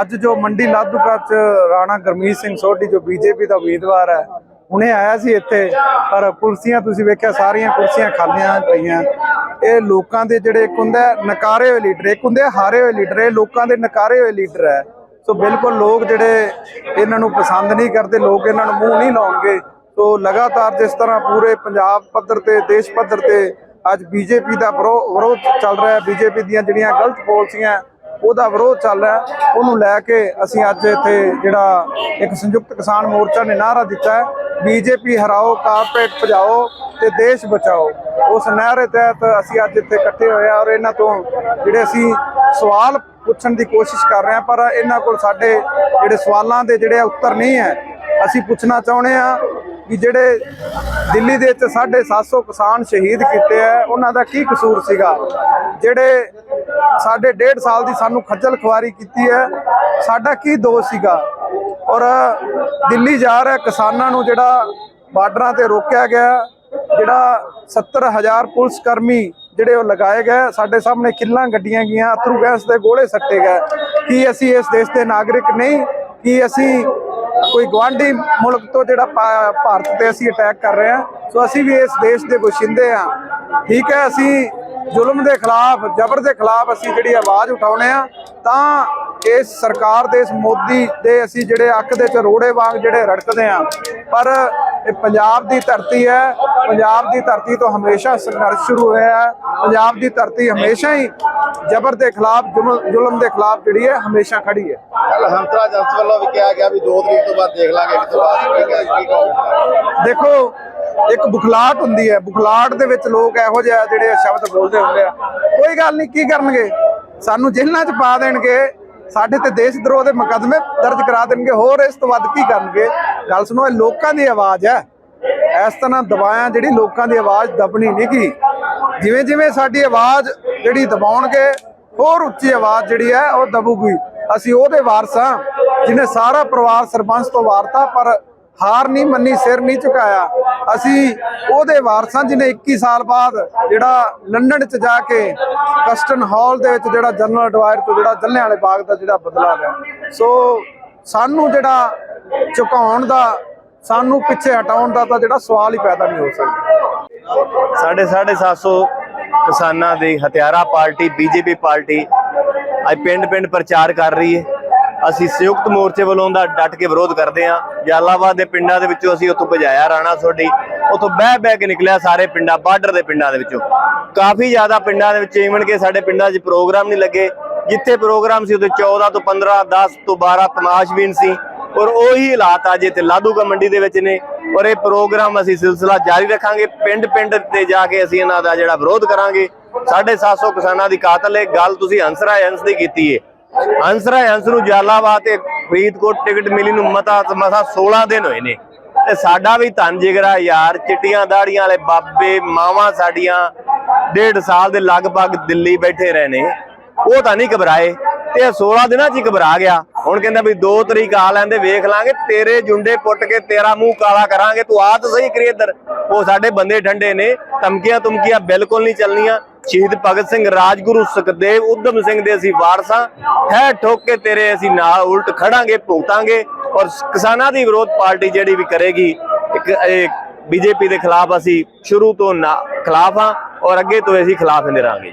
ਅੱਜ ਜੋ ਮੰਡੀ ਲਾਦੂਪੁਰ ਚ ਰਾਣਾ ਗਰਮੀਤ ਸਿੰਘ ਸੋਢੀ, ਜੋ ਬੀਜੇਪੀ ਦਾ ਉਮੀਦਵਾਰ ਹੈ, ਹੁਣੇ ਆਇਆ ਸੀ ਇੱਥੇ, ਪਰ ਕੁਰਸੀਆਂ ਤੁਸੀਂ ਵੇਖਿਆ, ਸਾਰੀਆਂ ਕੁਰਸੀਆਂ ਖਾਲੀਆਂ ਪਈਆਂ। ਇਹ ਲੋਕਾਂ ਦੇ ਜਿਹੜੇ ਇੱਕ ਹੁੰਦਾ ਨਕਾਰੇ ਹੋਏ ਲੀਡਰ, ਇੱਕ ਹੁੰਦੇ ਹਾਰੇ ਹੋਏ ਲੀਡਰ, ਇਹ ਲੋਕਾਂ ਦੇ ਨਕਾਰੇ ਹੋਏ ਲੀਡਰ ਹੈ। ਸੋ ਬਿਲਕੁਲ ਲੋਕ ਜਿਹੜੇ ਇਹਨਾਂ ਨੂੰ ਪਸੰਦ ਨਹੀਂ ਕਰਦੇ, ਲੋਕ ਇਹਨਾਂ ਨੂੰ ਮੂੰਹ ਨਹੀਂ ਲਾਉਣਗੇ। ਸੋ ਲਗਾਤਾਰ ਜਿਸ ਤਰ੍ਹਾਂ ਪੂਰੇ ਪੰਜਾਬ ਪੱਧਰ ਤੇ, ਦੇਸ਼ ਪੱਧਰ ਤੇ ਅੱਜ ਬੀਜੇਪੀ ਦਾ ਵਿਰੋ- ਵਿਰੋਧ ਚੱਲ ਰਿਹਾ ਹੈ, ਬੀਜੇਪੀ ਦੀਆਂ ਜਿਹੜੀਆਂ ਗਲਤ ਪਾਲਿਸੀਆਂ ਉਹਦਾ ਵਿਰੋਧ ਚੱਲ ਰਿਹਾ ਉਹਨੂੰ ਲੈ ਕੇ ਅਸੀਂ ਅੱਜ ਇੱਥੇ ਜਿਹੜਾ ਇੱਕ ਸੰਯੁਕਤ ਕਿਸਾਨ ਮੋਰਚਾ ਨੇ ਨਾਰਾ ਦਿੱਤਾ ਹੈ, ਬੀਜੇਪੀ ਹਰਾਓ, ਕਾਰਪੋਰੇਟ ਭਜਾਓ ਤੇ ਦੇਸ਼ ਬਚਾਓ। ਉਸ ਨਾਰੇ ਤਹਿਤ ਅਸੀਂ ਅੱਜ ਇੱਥੇ ਇਕੱਠੇ ਹੋਏ ਹਾਂ ਔਰ ਇਹਨਾਂ ਤੋਂ ਜਿਹੜੇ ਅਸੀਂ ਸਵਾਲ ਪੁੱਛਣ ਦੀ ਕੋਸ਼ਿਸ਼ ਕਰ ਰਹੇ ਹਾਂ, ਪਰ ਇਹਨਾਂ ਕੋਲ ਸਾਡੇ ਜਿਹੜੇ ਸਵਾਲਾਂ ਦੇ ਜਿਹੜੇ ਉੱਤਰ ਨਹੀਂ ਹੈ, ਅਸੀਂ ਪੁੱਛਣਾ ਚਾਹੁੰਦੇ ਹਾਂ ਵੀ ਜਿਹੜੇ ਦਿੱਲੀ ਦੇ ਵਿੱਚ 750 ਕਿਸਾਨ ਸ਼ਹੀਦ ਕੀਤੇ ਆ, ਉਹਨਾਂ ਦਾ ਕੀ ਕਸੂਰ ਸੀਗਾ? ਜਿਹੜੇ ਸਾਡੇ ਡੇਢ ਸਾਲ ਦੀ ਸਾਨੂੰ ਖੱਜਲ ਖੁਆਰੀ ਕੀਤੀ ਹੈ, ਸਾਡਾ ਕੀ ਦੋਸ਼ ਸੀਗਾ? ਔਰ ਦਿੱਲੀ ਜਾ ਰਿਹਾ ਕਿਸਾਨਾਂ ਨੂੰ ਜਿਹੜਾ ਬਾਰਡਰਾਂ ਤੇ ਰੋਕਿਆ ਗਿਆ, ਜਿਹੜਾ 70000 ਪੁਲਿਸ ਕਰਮੀ ਜਿਹੜੇ ਉਹ ਲਗਾਏ ਗਏ, ਸਾਡੇ ਸਾਹਮਣੇ ਕਿੱਲਾਂ ਗੱਡੀਆਂ ਗਈਆਂ, ਅਥਰੂ ਗੈਸ ਦੇ ਗੋਲੇ ਸੱਟੇ ਗਏ। ਕੀ ਅਸੀਂ ਇਸ ਦੇਸ਼ ਦੇ ਨਾਗਰਿਕ ਨਹੀਂ? ਕੀ ਅਸੀਂ ਕੋਈ ਗਵਾਂਢੀ ਮੁਲਕ ਤੋਂ ਜਿਹੜਾ ਭਾਰਤ ਤੇ ਅਸੀਂ ਅਟੈਕ ਕਰ ਰਹੇ ਹਾਂ, ਸੋ ਅਸੀਂ ਵੀ ਇਸ ਦੇਸ਼ ਦੇ ਵਸਿੰਦੇ ਹਾਂ। ਠੀਕ ਹੈ, ਅਸੀਂ ਜ਼ੁਲਮ ਦੇ ਖਿਲਾਫ, ਜ਼ਬਰ ਦੇ ਖਿਲਾਫ ਅਸੀਂ ਜਿਹੜੀ ਆਵਾਜ਼ ਉਠਾਉਣੇ ਆ ਤਾਂ ਇਸ ਸਰਕਾਰ ਦੇ, ਇਸ ਮੋਦੀ ਦੇ ਅਸੀਂ ਜਿਹੜੇ ਅੱਖ ਦੇ ਚ ਰੋੜੇ ਵਾਂਗ ਜਿਹੜੇ ਰੜਕਦੇ ਆ ਪਰ ਇਹ ਪੰਜਾਬ ਦੀ ਧਰਤੀ ਹੈ। ਪੰਜਾਬ ਦੀ ਧਰਤੀ ਤੋਂ ਹਮੇਸ਼ਾ ਸੰਘਰਸ਼ ਸ਼ੁਰੂ ਹੋਇਆ ਹੈ। ਪੰਜਾਬ ਦੀ ਧਰਤੀ ਹਮੇਸ਼ਾ ਹੀ ਜ਼ਬਰ ਦੇ ਖਿਲਾਫ ਜ਼ੁਲਮ ਦੇ ਖਿਲਾਫ ਜਿਹੜੀ ਹੈ ਹਮੇਸ਼ਾ ਖੜੀ ਹੈ। ਕੱਲ ਹੰਸਰਾਜ ਹੰਸ ਵੱਲੋਂ ਵੀ ਕਿਹਾ ਗਿਆ ਵੀ 2 ਤਰੀਕ ਤੋਂ ਬਾਅਦ ਦੇਖ ਲਾਂਗੇ ਕਿ ਤੋਂ ਬਾਅਦ ਦੇਖੋ ਇੱਕ ਬੁਖਲਾਟ ਹੁੰਦੀ ਹੈ। ਬੁਖਲਾਟ ਦੇ ਵਿੱਚ ਲੋਕ ਇਹੋ ਜਿਹੇ ਜਿਹੜੇ ਸ਼ਬਦ ਬੋਲਦੇ ਹੁੰਦੇ ਆ। ਕੋਈ ਗੱਲ ਨਹੀਂ ਕੀ ਕਰਨਗੇ? ਸਾਨੂੰ ਜੇਲ੍ਹਾਂ 'ਚ ਪਾ ਦੇਣਗੇ। ਸਾਡੇ ਤੇ ਦੇਸ਼ ਦਰੋਹ ਦੇ ਮੁਕੱਦਮੇ ਦਰਜ ਕਰਾ ਦੇਣਗੇ। ਹੋਰ ਇਸ ਤੋਂ ਵੱਧ ਕੀ ਕਰਨਗੇ? ਗੱਲ ਸੁਣੋ, ਇਹ ਲੋਕਾਂ ਦੀ ਆਵਾਜ਼ ਹੈ। ਇਸ ਤਰ੍ਹਾਂ ਦਬਾਇਆ ਜਿਹੜੀ ਲੋਕਾਂ ਦੀ ਆਵਾਜ਼ ਦਬਣੀ ਨਹੀਂ ਗੀ। ਜਿਵੇਂ ਜਿਵੇਂ ਸਾਡੀ ਆਵਾਜ਼ ਜਿਹੜੀ ਦਬਾਉਣਗੇ, ਹੋਰ ਉੱਚੀ ਆਵਾਜ਼ ਜਿਹੜੀ ਹੈ, ਉਹ ਦਬੂਗੀ। ਅਸੀਂ ਉਹਦੇ ਵਾਰਸ ਹਾਂ ਜਿਹਨੇ ਸਾਰਾ ਪਰਿਵਾਰ ਸਰਪੰਚ ਤੋਂ ਵਾਰਤਾ, ਪਰ ਹਾਰ ਨਹੀਂ ਮੰਨੀ, ਸਿਰ ਨਹੀਂ ਝੁਕਾਇਆ। ਅਸੀਂ ਉਹਦੇ ਵਾਰਸਾਂ ਜਿਹਨੇ 21 ਸਾਲ ਬਾਅਦ ਜਿਹੜਾ ਲੰਡਨ ਚ ਜਾ ਕੇ ਕਸਟਨ ਹਾਲ ਦੇ ਵਿੱਚ ਜਿਹੜਾ ਜਨਰਲ ਡਵਾਇਰ ਤੋਂ ਜਿਹੜਾ ਜੱਲਿਆਂ ਵਾਲੇ ਬਾਗ ਦਾ ਜਿਹੜਾ ਬਦਲਾ ਲਿਆ। ਸੋ ਸਾਨੂੰ ਜਿਹੜਾ ਝੁਕਾਉਣ ਦਾ, ਸਾਨੂੰ ਪਿੱਛੇ ਹਟਾਉਣ ਦਾ ਤਾਂ ਜਿਹੜਾ ਸਵਾਲ ਹੀ ਪੈਦਾ ਨਹੀਂ ਹੋ ਸਕਦਾ। ਸਾਢੇ 750 ਕਿਸਾਨਾਂ ਦੀ ਹਥਿਆਰਾ ਪਾਰਟੀ, ਬੀਜੇਪੀ ਪਾਰਟੀ ਅੱਜ ਪਿੰਡ-ਪਿੰਡ ਪ੍ਰਚਾਰ ਕਰ ਰਹੀ ਹੈ। ਅਸੀਂ ਸੰਯੁਕਤ ਮੋਰਚੇ ਵੱਲੋਂ ਦਾ ਡਟ ਕੇ ਵਿਰੋਧ ਕਰਦੇ ਹਾਂ। ਜਲਾਲਾਬਾਦ ਦੇ ਪਿੰਡਾਂ ਦੇ ਵਿੱਚੋਂ ਅਸੀਂ ਉੱਥੋਂ ਭਜਾਇਆ ਰਾਣਾ ਸੋਢੀ। ਉੱਥੋਂ ਬਹਿ ਬਹਿ ਕੇ ਨਿਕਲਿਆ ਸਾਰੇ ਪਿੰਡਾਂ, ਬਾਰਡਰ ਦੇ ਪਿੰਡਾਂ ਦੇ ਵਿੱਚੋਂ। ਕਾਫੀ ਜ਼ਿਆਦਾ ਪਿੰਡਾਂ ਦੇ ਵਿੱਚ, ਈਵਨ ਕਿ ਸਾਡੇ ਪਿੰਡਾਂ 'ਚ ਪ੍ਰੋਗਰਾਮ ਨਹੀਂ ਲੱਗੇ। ਜਿੱਥੇ ਪ੍ਰੋਗਰਾਮ ਸੀ ਉੱਥੇ 14 ਤੋਂ 15 10 ਤੋਂ 12 ਤਮਾਸ਼ਬੀਨ ਸੀ। ਔਰ ਉਹੀ ਹਾਲਾਤ ਅੱਜ ਇੱਥੇ ਲਾਧੂਕਾ ਮੰਡੀ ਦੇ ਵਿੱਚ ਨੇ। ਔਰ ਇਹ ਪ੍ਰੋਗਰਾਮ ਅਸੀਂ ਸਿਲਸਿਲਾ ਜਾਰੀ ਰੱਖਾਂਗੇ। ਪਿੰਡ ਪਿੰਡ ਤੇ ਜਾ ਕੇ ਅਸੀਂ ਇਹਨਾਂ ਦਾ ਜਿਹੜਾ ਵਿਰੋਧ ਕਰਾਂਗੇ। 750 ਕਿਸਾਨਾਂ ਦੀ ਕਾਤਲ ਹੈ। ਗੱਲ ਤੁਸੀਂ ਹੰਸਰਾ ਹੰਸ ਦੀ ਕੀਤੀ ਹੈ ਹੰਸਰਾ ਹੰਸ ਨੂੰ ਜਲਾਲਾਬਾਦ ਤੇ ਫਰੀਦਕੋਟ ਟਿਕਟ ਮਿਲੀ ਨੂੰ ਮਤਾ ਮਸਾ 16 ਦਿਨ ਹੋਏ ਨੇ। ਤੇ ਸਾਡਾ ਵੀ ਧੰਨ ਜਿਗਰਾ ਯਾਰ, ਚਿੱਟੀਆਂ ਦਾੜੀਆਂ ਵਾਲੇ ਬਾਬੇ, ਮਾਵਾਂ ਸਾਡੀਆਂ। ਡੇਢ ਸਾਲ ਦੇ ਲਗਭਗ ਦਿੱਲੀ ਬੈਠੇ ਰਹੇ ਨੇ। ਉਹ ਤਾਂ ਨਹੀਂ ਘਬਰਾਏ ਤੇ ਇਹ 16 ਦਿਨਾਂ 'ਚ ਹੀ ਘਬਰਾ ਗਿਆ। ਹੁਣ ਕਹਿੰਦਾ ਵੀ 2 ਤਰੀਕ ਆ ਲੈਂਦੇ, ਵੇਖ ਲਾਂਗੇ, ਤੇਰੇ ਜੁੰਡੇ ਪੁੱਟ ਕੇ ਤੇਰਾ ਮੂੰਹ ਕਾਲਾ ਕਰਾਂਗੇ, ਤੂੰ ਆ ਤਾਂ ਸਹੀ ਕਰੀ ਇੱਧਰ। ਉਹ ਸਾਡੇ ਬੰਦੇ ਠੰਡੇ ਨੇ, ਧਮਕੀਆਂ ਤੁਮਕੀਆਂ ਬਿਲਕੁਲ ਨਹੀਂ ਚੱਲਣੀਆਂ। ਸ਼ਹੀਦ ਭਗਤ ਸਿੰਘ, ਰਾਜਗੁਰੂ ਸੁਖਦੇਵ ਉਦਮ ਸਿੰਘ ਦੇ ਅਸੀਂ ਵਾਰਸਾਂ। ਹੈ ਠੋਕ ਕੇ ਤੇਰੇ ਅਸੀਂ ਨਾਲ ਉਲਟ ਖੜਾਂਗੇ, ਭੁਗਤਾਂਗੇ ਔਰ ਕਿਸਾਨਾਂ ਦੀ ਵਿਰੋਧ ਪਾਰਟੀ ਜਿਹੜੀ ਵੀ ਕਰੇਗੀ, ਇੱਕ ਬੀਜੇਪੀ ਦੇ ਖਿਲਾਫ ਅਸੀਂ ਸ਼ੁਰੂ ਤੋਂ ਨਾ- ਖਿਲਾਫ ਹਾਂ ਔਰ ਅੱਗੇ ਤੋਂ ਅਸੀਂ ਖਿਲਾਫ ਨਿਰਾਂਗੇ